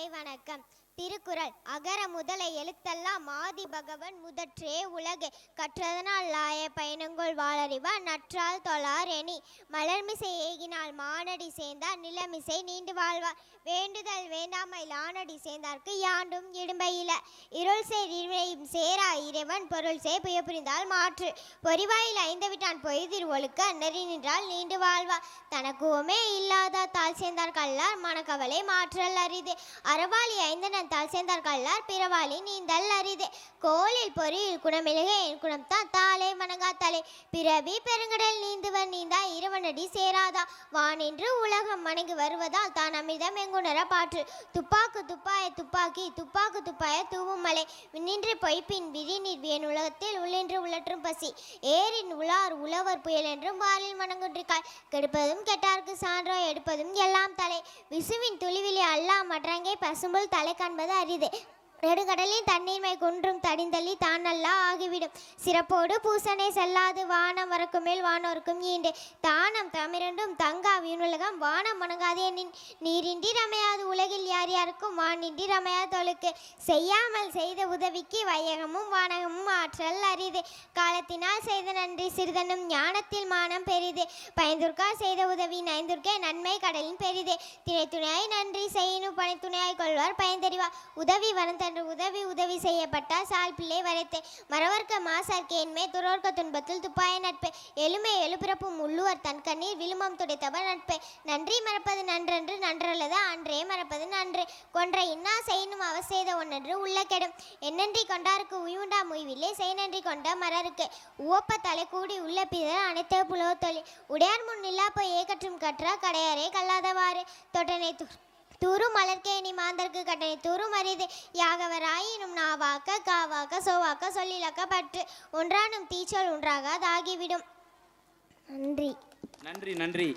காலை வணக்கம் திருக்குறள். அகர முதல எழுத்தெல்லாம் ஆதி பகவன் முதற்றே உலகு. கற்றதனால் லாய பயணங்கொள் வாழறிவா நற்றால் தொழார் எனி. மலர்மிசை ஏகினால் மானடி சேர்ந்தார் நிலமிசை நீண்டு வாழ்வார். வேண்டுதல் வேண்டாமை லானடி சேர்ந்தார்க்கு யாண்டும் இடும்பையில. இருள் சேர் இருளையும் சேரா இறைவன் பொருள் சே புய புரிந்தால் மாற்று. பொறிவாயில் ஐந்து விட்டான் பொய்திர் ஒழுக்க நெறி நின்றால் நீண்டு வாழ்வார். தனக்குமே இல்லாத தாள் சேர்ந்தார் கல்லார் மனக்கவலை மாற்றல் அரிது. அறவாளி ஐந்தனன் தாள் சேர்ந்தார் பிறவாளி நீந்தல் அரிதே. கோலில் பொறியில் குணமிழுக என் குணம் தான் தாளே வணங்காத்தாலே பிறவி பெருங்கடல் நீந்துவர் நீந்தா இரவனடி சேராதா. வானின்று உலகம் மணங்கி வருவதால் தான் அமிர்தம் எங்குணர பாற்று. துப்பாக்கு துப்பாய துப்பாக்கி துப்பாக்கு துப்பாய தூவும் மலை. நின்று பொய்ப்பின் விரிநீர் என் உலகத்தில் உள்ளென்று உழற்றும் பசி. ஏரின் உலார் உழவர் புயல் என்றும் வாரில் மணங்குன்றிக்காய் கெடுப்பதும் கெட்டார்க்கு சான்றோ எடுப்பதும் எல்லாம் தலை. விசுவின் துளிவிலே அல்லா மற்றங்கே பசும்புல் தலை என்பது அரிது. நெடுங்கடலின் தண்ணீர்மை குன்றும் தடிந்தள்ளி தானல்லா ஆகிவிடும். சிறப்போடு பூசனை செல்லாது வானம் வரக்கும் மேல் வானோருக்கும் ஈண்டு தானம் தமிரண்டும் தங்கா விண்ணுலகம் வானம் வணங்காதே நின் நீரின்றி ரமையாது உலக யார் யாருக்கும் வானின்றி ரமையா தொழுக்கு. செய்யாமல் செய்த உதவிக்கு வையகமும் வானகமும் ஆற்றல் அரிது. காலத்தினால் செய்த நன்றி சிறிதனும் ஞானத்தில் மானம் பெரிது. பயந்துர்க்கால் செய்த உதவி நயந்துர்க்கே நன்மை கடலின் பெரிது. திணை துணையாய் நன்றி செய்யணும் பனை துணையாய் கொள்வார் பயந்தறிவார் உதவி வரந்தன்று உதவி உதவி செய்யப்பட்டால் சால் பிள்ளை வரைத்தே. மறவர்க்க மாசர்க்கு என்மே துரோர்க்க துன்பத்தில் துப்பாய நட்பே. எலுமே எழுபிறப்பும் உள்ளுவர் தன் கண்ணீர் விழுமம் துடைத்தவர் நட்பே. நன்றி மறப்பது நன்றன்று நன்றல்லது அன்றே மறப்பது நன்று. கொன்ற இன்னா செய்யணும் அவசேத செய்த உள்ள கெடும் என்னன்றி கொண்டாருக்கு உயுண்டா முய்வில்லை செய்நன்றி கொண்ட மரருக்கு உவப்ப தலை கூடி உள்ள பிதர் அனைத்த புலவ தொழில் உடையார் முன் நில்லா போய் ஏகற்றும் கற்றா கடையாரே கல்லாதவாறு. தொட்டனை து தூரும் மலர்கேணி மாந்தர்க்கு கட்டணை தூரு மரிது யாகவராயினும் நாவாக்க காவாக்க சோவாக்க சொல்லிலக்க பற்று. ஒன்றானும் தீச்சொல் ஒன்றாகாதாகிவிடும் நன்றி. நன்றி நன்றி.